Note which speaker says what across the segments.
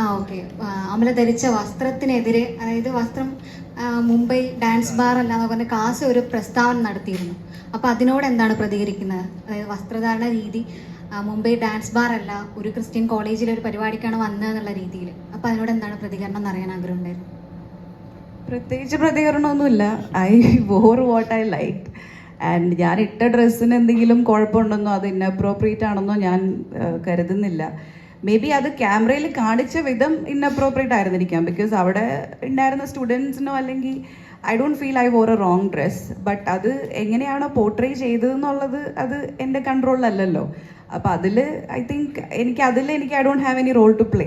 Speaker 1: ആ ഓക്കെ. അമല ധരിച്ച വസ്ത്രത്തിനെതിരെ അതായത് വസ്ത്രം മുംബൈ ഡാൻസ് ബാർ അല്ലാതെ പറഞ്ഞ കാസ് ഒരു പ്രസ്താവന നടത്തിയിരുന്നു. അപ്പോൾ അതിനോട് എന്താണ് പ്രതികരിക്കുന്നത്? അതായത് വസ്ത്രധാരണ രീതി മുംബൈ ഡാൻസ് ബാർ അല്ല ഒരു ക്രിസ്ത്യൻ കോളേജിലെ ഒരു പരിപാടിക്കാണ് വന്നതെന്നുള്ള രീതിയിൽ അപ്പോൾ അതിനോട് എന്താണ് പ്രതികരണം എന്ന് അറിയാൻ ആഗ്രഹമുണ്ടായിരുന്നു?
Speaker 2: പ്രത്യേകിച്ച് പ്രതികരണമൊന്നുമില്ല. I wore what I like and ഞാൻ ഇട്ട ഡ്രസ്സിന് എന്തെങ്കിലും കുഴപ്പമുണ്ടെന്നോ അത് ഇന്നപ്രോപ്രിയേറ്റ് ആണെന്നോ ഞാൻ കരുതുന്നില്ല. മേ ബി അത് ക്യാമറയിൽ കാണിച്ച വിധം ഇന്നപ്രോപ്രിയേറ്റ് ആയിരുന്നിരിക്കാം. ബിക്കോസ് അവിടെ ഉണ്ടായിരുന്ന സ്റ്റുഡൻസിനോ അല്ലെങ്കിൽ I don't feel I wore a wrong dress but അത് എങ്ങനെയാണോ പോർട്രേ ചെയ്തതെന്നുള്ളത് അത് എന്റെ കൺട്രോളിലല്ലല്ലോ അപ്പോൾ അതിൽ ഐ തിങ്ക് എനിക്ക് അതിൽ എനിക്ക് I don't have any role to play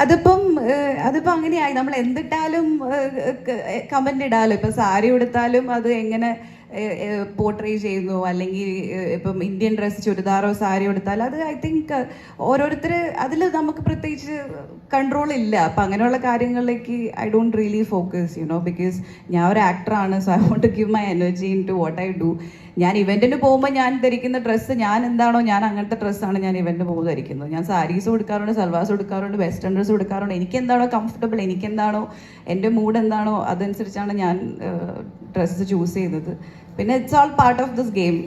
Speaker 2: അതിപ്പം ഏഹ്, അതിപ്പം അങ്ങനെയായി. നമ്മൾ എന്തിട്ടാലും കമന്റ് ഇടാലോ. ഇപ്പം സാരി ഉടുത്താലും അത് എങ്ങനെ പോർട്രേ ചെയ്യുന്നു? അല്ലെങ്കിൽ ഇപ്പം ഇന്ത്യൻ ഡ്രസ്സ് ചുരിദാറോ സാരി ഉടുത്താൽ അത് ഐ തിങ്ക് ഓരോരുത്തർ അതിൽ നമുക്ക് പ്രത്യേകിച്ച് കൺട്രോൾ ഇല്ല. അപ്പം അങ്ങനെയുള്ള കാര്യങ്ങളിലേക്ക് I don't really focus you know because ഞാൻ ഒരു ആക്ടറാണ് so I want to give my energy into what I do ഞാൻ ഇവന്റിന് പോകുമ്പോൾ ഞാൻ ധരിക്കുന്ന ഡ്രസ്സ് ഞാൻ എന്താണോ ഞാൻ അങ്ങനത്തെ ഡ്രസ്സാണ് ഞാൻ ഇവന്റിന് പോകുമ്പോൾ ധരിക്കുന്നത്. ഞാൻ സാരീസ് കൊടുക്കാറുണ്ട് സൽവാസ് കൊടുക്കാറുണ്ട് വെസ്റ്റേൺ ഡ്രസ്സ് കൊടുക്കാറുണ്ട് എനിക്ക് എന്താണോ കംഫർട്ടബിൾ എനിക്ക് എന്താണോ എന്റെ മൂഡ് എന്താണോ അതനുസരിച്ചാണ് ഞാൻ ഡ്രസ്സ് ചൂസ് ചെയ്യുന്നത്. പിന്നെ it's all part of this game